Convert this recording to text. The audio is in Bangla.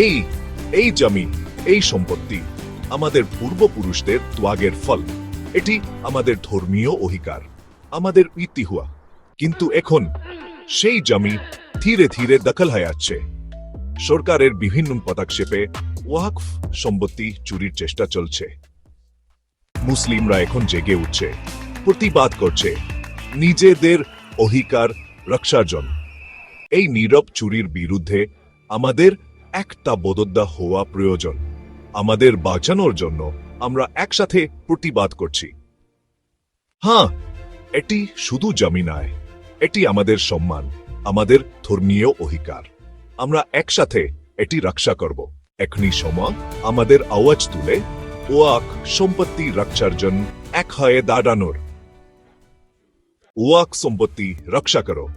এই এই জমি, এই সম্পত্তি আমাদের পূর্বপুরুষদের ত্যাগের ফল। এটি আমাদের ধর্মীয় অধিকার, আমাদের ইতিহুয়া কিন্তু এখন সেই জমি ধীরে ধীরে দখল হয়ে যাচ্ছে সরকারের বিভিন্ন পদক্ষেপে ওয়াকফ সম্পত্তি চুরির চেষ্টা চলছে। মুসলিমরা এখন জেগে উঠছে, প্রতিবাদ করছে, নিজেদের অধিকার রক্ষার জন্য। এই নীরব চুরির বিরুদ্ধে আমাদের একটা বদদ্দা হওয়া প্রয়োজন। আমাদের বাঁচানোর জন্য আমরা একসাথে প্রতিবাদ করছি। হ্যাঁ এটি শুধু জমি নয় এটি আমাদের সম্মান, আমাদের ধর্মীয় অধিকার। আমরা একসাথে এটি রক্ষা করব। এখনই সময় আমাদের আওয়াজ তুলে, ওয়াক সম্পত্তি রক্ষার জন্য এক হয়ে দাঁড়ানোর। ওয়াক সম্পত্তি রক্ষা করো।